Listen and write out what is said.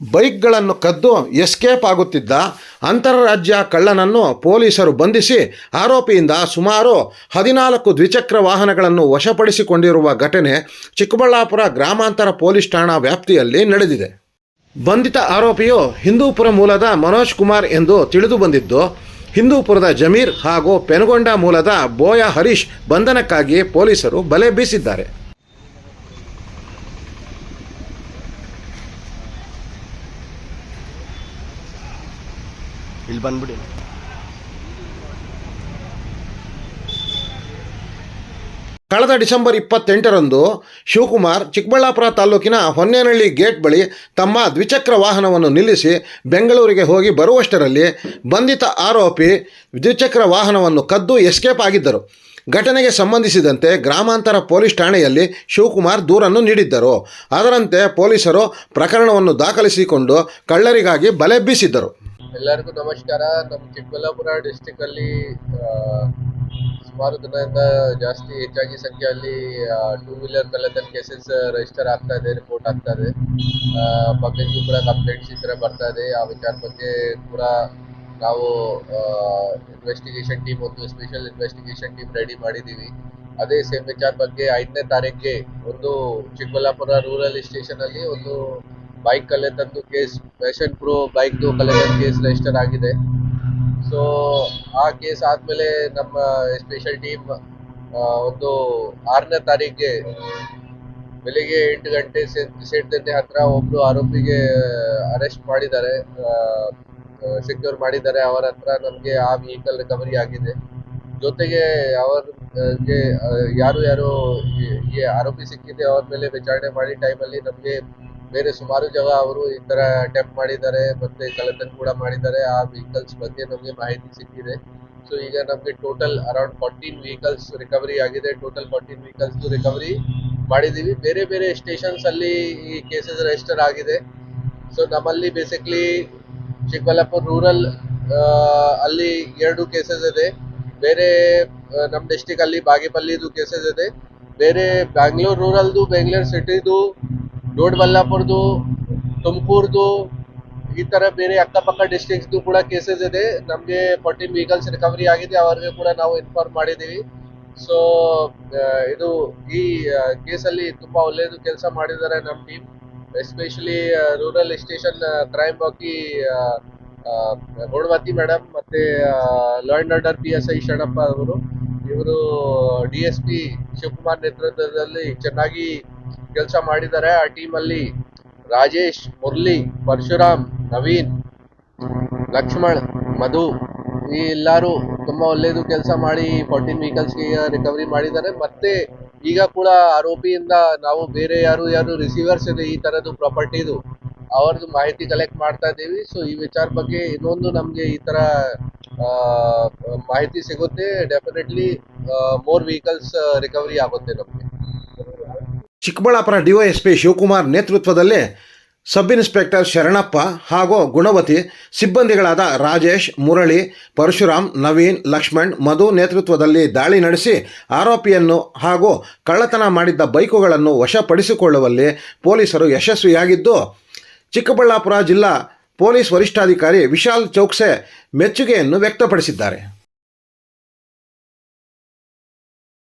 ಬೈಕ್ಗಳನ್ನು ಕದ್ದು ಎಸ್ಕೇಪ್ ಆಗುತ್ತಿದ್ದ ಅಂತರರಾಜ್ಯ ಕಳ್ಳನನ್ನು ಪೊಲೀಸರು ಬಂಧಿಸಿ ಆರೋಪಿಯಿಂದ ಸುಮಾರು ಹದಿನಾಲ್ಕು ದ್ವಿಚಕ್ರ ವಾಹನಗಳನ್ನು ವಶಪಡಿಸಿಕೊಂಡಿರುವ ಘಟನೆ ಚಿಕ್ಕಬಳ್ಳಾಪುರ ಗ್ರಾಮಾಂತರ ಪೊಲೀಸ್ ಠಾಣಾ ವ್ಯಾಪ್ತಿಯಲ್ಲಿ ನಡೆದಿದೆ. ಬಂಧಿತ ಆರೋಪಿಯು ಹಿಂದೂಪುರ ಮೂಲದ ಮನೋಜ್ ಕುಮಾರ್ ಎಂದು ತಿಳಿದು ಬಂದಿದ್ದು, ಹಿಂದೂಪುರದ ಜಮೀರ್ ಹಾಗೂ ಪೆನಗೊಂಡ ಮೂಲದ ಬೋಯ ಹರೀಶ್ ಬಂಧನಕ್ಕಾಗಿ ಪೊಲೀಸರು ಬಲೆ ಬೀಸಿದ್ದಾರೆ. ಇಲ್ಲಿ ಬಂದ್ಬಿಡಿ. ಕಳೆದ ಡಿಸೆಂಬರ್ ಇಪ್ಪತ್ತೆಂಟರಂದು ಶಿವಕುಮಾರ್ ಚಿಕ್ಕಬಳ್ಳಾಪುರ ತಾಲೂಕಿನ ಹೊನ್ನೇನಹಳ್ಳಿ ಗೇಟ್ ಬಳಿ ತಮ್ಮ ದ್ವಿಚಕ್ರ ವಾಹನವನ್ನು ನಿಲ್ಲಿಸಿ ಬೆಂಗಳೂರಿಗೆ ಹೋಗಿ ಬರುವಷ್ಟರಲ್ಲಿ ಬಂಧಿತ ಆರೋಪಿ ದ್ವಿಚಕ್ರ ವಾಹನವನ್ನು ಕದ್ದು ಎಸ್ಕೇಪ್ ಆಗಿದ್ದರು. ಘಟನೆಗೆ ಸಂಬಂಧಿಸಿದಂತೆ ಗ್ರಾಮಾಂತರ ಪೊಲೀಸ್ ಠಾಣೆಯಲ್ಲಿ ಶಿವಕುಮಾರ್ ದೂರನ್ನು ನೀಡಿದ್ದರು. ಅದರಂತೆ ಪೊಲೀಸರು ಪ್ರಕರಣವನ್ನು ದಾಖಲಿಸಿಕೊಂಡು ಕಳ್ಳರಿಗಾಗಿ ಬಲೆ ಬೀಸಿದ್ದರು. ಎಲ್ಲರಿಗೂ ನಮಸ್ಕಾರ. ನಮ್ಮ ಚಿಕ್ಕಬಳ್ಳಾಪುರ ಡಿಸ್ಟಿಕ್ ಅಲ್ಲಿ ಸುಮಾರು ದಿನದಿಂದ ಜಾಸ್ತಿ ಹೆಚ್ಚಾಗಿ ಸಂಖ್ಯೆಯಲ್ಲಿ ಟೂ ವೀಲರ್ ಕಳ್ಳತನ ಕೇಸಸ್ ರಿಜಿಸ್ಟರ್ ಆಗ್ತಾ ಇದೆ ರಿಪೋರ್ಟ್ ಆಗ್ತಾ ಇದೆ. ಬಗ್ಗೆಗೂ ಕೂಡ ಕಂಪ್ಲೇಂಟ್ಸ್ ಈ ಥರ ಬರ್ತಾ ಇದೆ. ಆ ವಿಚಾರ ಬಗ್ಗೆ ಕೂಡ ನಾವು ಇನ್ವೆಸ್ಟಿಗೇಷನ್ ಟೀಮ್ ಒಂದು ಸ್ಪೆಷಲ್ ಇನ್ವೆಸ್ಟಿಗೇಷನ್ ಟೀಮ್ ರೆಡಿ ಮಾಡಿದ್ದೀವಿ. ಅದೇ ಸೇಮ್ ವಿಚಾರ ಬಗ್ಗೆ ಐದನೇ ತಾರೀಕಿಗೆ ಒಂದು ಚಿಕ್ಕಬಳ್ಳಾಪುರ ರೂರಲ್ ಸ್ಟೇಷನ್ ಅಲ್ಲಿ ಒಂದು ಬೈಕ್ ಕಲೆ ತಂದು ಕೇಸ್ ಪ್ಯಾಷನ್ ಪ್ರೋ ಬೈಕ್ದು ಕಲೆ ಕೇಸ್ ರಿಜಿಸ್ಟರ್ ಆಗಿದೆ. ಸೊ ಆ ಕೇಸ್ ಆದಮೇಲೆ ನಮ್ಮ ಸ್ಪೆಷಲ್ ಟೀಮ್ ಒಂದು ಆರನೇ ತಾರೀಕಿಗೆ ಬೆಳಿಗ್ಗೆ ಎಂಟು ಗಂಟೆ ಸೇಡ್ದಂಡೆ ಹತ್ರ ಒಬ್ರು ಆರೋಪಿಗೆ ಅರೆಸ್ಟ್ ಮಾಡಿದ್ದಾರೆ. ಸೆಕ್ಯೂರ್ ಮಾಡಿದ್ದಾರೆ. ಅವರ ಹತ್ರ ನಮಗೆ ಆ ವೆಹಿಕಲ್ ರಿಕವರಿ ಆಗಿದೆ. ಜೊತೆಗೆ ಅವರಿಗೆ ಯಾರು ಯಾರು ಈ ಆರೋಪಿ ಸಿಕ್ಕಿದೆ ಅವ್ರ ಮೇಲೆ ವಿಚಾರಣೆ ಮಾಡಿ ಟೈಮಲ್ಲಿ ನಮಗೆ ಬೇರೆ ಸುಮಾರು ಜಾಗ ಅವರು ಈ ತರ ಅಟೆಂಪ್ಟ್ ಮಾಡಿದ್ದಾರೆ, ಮತ್ತೆ ಕಳ್ಳತನ ಕೂಡ ಮಾಡಿದ್ದಾರೆ. ಆ ವೆಹಿಕಲ್ಸ್ ಬಗ್ಗೆ ನಮಗೆ ಮಾಹಿತಿ ಸಿಕ್ಕಿದೆ. ಸೊ ಈಗ ನಮಗೆ total around fourteen vehicles recovery ಆಗಿದೆ. ಟೋಟಲ್ ಫಾರ್ಟೀನ್ ವೆಹಿಕಲ್ಸ್ ರಿಕವರಿ ಮಾಡಿದೀವಿ ಬೇರೆ ಬೇರೆ ಸ್ಟೇಷನ್ಸ್ ಅಲ್ಲಿ ಈ ಕೇಸಸ್ ರಿಜಿಸ್ಟರ್ ಆಗಿದೆ. ಸೊ ನಮ್ಮಲ್ಲಿ ಬೇಸಿಕಲಿ ಚಿಕ್ಕಬಳ್ಳಾಪುರ ರೂರಲ್ ಅಲ್ಲಿ ಎರಡು ಕೇಸಸ್ ಇದೆ. ಬೇರೆ ನಮ್ಮ ಡಿಸ್ಟಿಕ್ ಅಲ್ಲಿ ಬಾಗೇಪಲ್ಲಿದು ಕೇಸಸ್ ಇದೆ. ಬೇರೆ ಬ್ಯಾಂಗ್ಳೂರ್ ರೂರಲ್ದು ಬೆಂಗಳೂರು ಸಿಟಿದು ದೊಡ್ಡಬಳ್ಳಾಪುರದು, ತುಮಕೂರ್ದು, ಈ ತರ ಬೇರೆ ಅಕ್ಕಪಕ್ಕ ಡಿಸ್ಟಿಕ್ಸ್ದು ಕೂಡ ಕೇಸಸ್ ಇದೆ. ನಮಗೆ ಫಾರ್ಟೀನ್ ವೆಹಿಕಲ್ಸ್ ರಿಕವರಿ ಆಗಿದೆ. ಅವರಿಗೆ ಕೂಡ ನಾವು ಇನ್ಫಾರ್ಮ್ ಮಾಡಿದ್ದೀವಿ. ಸೊ ಇದು ಈ ಕೇಸಲ್ಲಿ ತುಂಬಾ ಒಳ್ಳೆಯದು ಕೆಲಸ ಮಾಡಿದ್ದಾರೆ ನಮ್ಮ team especially rural station crime ಬಾಕಿ ಗುಣವತಿ ಮೇಡಮ್ ಮತ್ತೆ law and order P S I Sharanappa ಅವರು, ಇವರು ಡಿ ಎಸ್ ಪಿ ಶಿವಕುಮಾರ್ ನೇತೃತ್ವದಲ್ಲಿ ಚೆನ್ನಾಗಿ ಕೆಲಸ ಮಾಡಿದ್ದಾರೆ. ಆ ಟೀಮಲ್ಲಿ ರಾಜೇಶ್, ಮುರಳಿ, ಪರಶುರಾಮ್, ನವೀನ್, ಲಕ್ಷ್ಮಣ್, ಮಧು ಈ ಎಲ್ಲರೂ ತುಂಬಾ ಒಳ್ಳೇದು ಕೆಲಸ ಮಾಡಿ ಫೋರ್ಟೀನ್ ವೆಹಿಕಲ್ಸ್ ರಿಕವರಿ ಮಾಡಿದ್ದಾರೆ. ಮತ್ತೆ ಈಗ ಕೂಡ ಆರೋಪಿಯಿಂದ ನಾವು ಬೇರೆ ಯಾರು ಯಾರು ರಿಸೀವರ್ಸ್ ಇದೆ ಈ ತರದ್ದು ಪ್ರಾಪರ್ಟಿದು ಅವ್ರದ್ದು ಮಾಹಿತಿ ಕಲೆಕ್ಟ್ ಮಾಡ್ತಾ ಇದ್ದೀವಿ. ಸೊ ಈ ವಿಚಾರ ಬಗ್ಗೆ ಇನ್ನೊಂದು ನಮಗೆ ಈ ತರ ಮಾಹಿತಿ ಸಿಗುತ್ತೆ. ಡೆಫಿನೆಟ್ಲಿ ಮೋರ್ ವೆಹಿಕಲ್ಸ್ ರಿಕವರಿ ಆಗುತ್ತೆ ನಮಗೆ. ಚಿಕ್ಕಬಳ್ಳಾಪುರ ಡಿವೈಎಸ್ಪಿ ಶಿವಕುಮಾರ್ ನೇತೃತ್ವದಲ್ಲಿ ಸಬ್ ಇನ್ಸ್ಪೆಕ್ಟರ್ ಶರಣಪ್ಪ ಹಾಗೂ ಗುಣವತಿ ಸಿಬ್ಬಂದಿಗಳಾದ ರಾಜೇಶ್, ಮುರಳಿ, ಪರಶುರಾಮ್, ನವೀನ್, ಲಕ್ಷ್ಮಣ್, ಮಧು ನೇತೃತ್ವದಲ್ಲಿ ದಾಳಿ ನಡೆಸಿ ಆರೋಪಿಯನ್ನು ಹಾಗೂ ಕಳ್ಳತನ ಮಾಡಿದ್ದ ಬೈಕುಗಳನ್ನು ವಶಪಡಿಸಿಕೊಳ್ಳುವಲ್ಲಿ ಪೊಲೀಸರು ಯಶಸ್ವಿಯಾಗಿದ್ದು, ಚಿಕ್ಕಬಳ್ಳಾಪುರ ಜಿಲ್ಲಾ ಪೊಲೀಸ್ ವರಿಷ್ಠಾಧಿಕಾರಿ ವಿಶಾಲ್ ಚೌಕ್ಸೆ ಮೆಚ್ಚುಗೆಯನ್ನು ವ್ಯಕ್ತಪಡಿಸಿದ್ದಾರೆ.